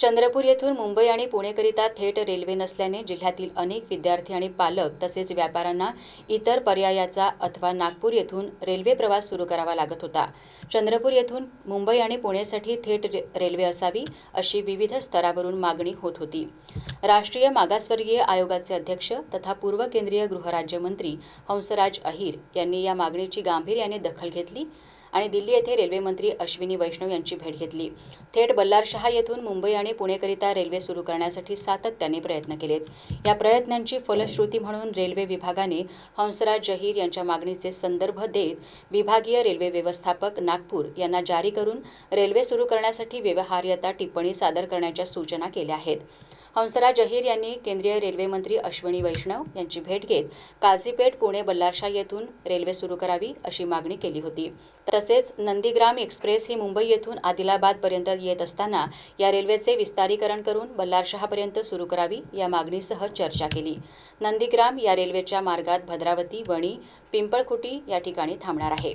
चंद्रपूर येथून मुंबई आणि पुणेकरिता थेट रेल्वे नसल्याने जिल्ह्यातील अनेक विद्यार्थी आणि पालक तसेच व्यापाऱ्यांना इतर पर्यायाचा अथवा नागपूर येथून रेल्वे प्रवास सुरू करावा लागत होता. चंद्रपूर येथून मुंबई आणि पुणेसाठी थेट रे- रेल्वे असावी अशी विविध स्तरावरून मागणी होत होती. राष्ट्रीय मागासवर्गीय आयोगाचे अध्यक्ष तथा पूर्व केंद्रीय गृहराज्यमंत्री हंसराज अहिर यांनी या मागणीची गांभीर्याने दखल घेतली. आणि दिल्ली येथे रेल्वेमंत्री अश्विनी वैष्णव यांची भेट घेतली. थेट बल्लारशहा येथून मुंबई आणि पुणेकरिता रेल्वे सुरू करण्यासाठी सातत्याने प्रयत्न केलेत. या प्रयत्नांची फलश्रुती म्हणून रेल्वे विभागाने हंसराज जहीर यांच्या मागणीचे संदर्भ देत विभागीय रेल्वे व्यवस्थापक नागपूर यांना जारी करून रेल्वे सुरू करण्यासाठी व्यवहार्यता टिप्पणी सादर करण्याच्या सूचना केल्या आहेत. हंसराज जहीर यांनी केंद्रीय रेल्वे मंत्री अश्विनी वैष्णव यांची भेट घेत काझीपेठ पुणे बल्लारशा येथून रेल्वे सुरू करावी अशी मागणी केली होती. तसेच नंदीग्राम एक्सप्रेस ही मुंबई येथून आदिलाबादपर्यंत येत असताना या रेल्वेचे विस्तारीकरण करून बल्लारशहापर्यंत सुरू करावी या मागणीसह चर्चा केली. नंदीग्राम या रेल्वेच्या मार्गात भद्रावती वणी पिंपळखुटी या ठिकाणी थांबणार आहे.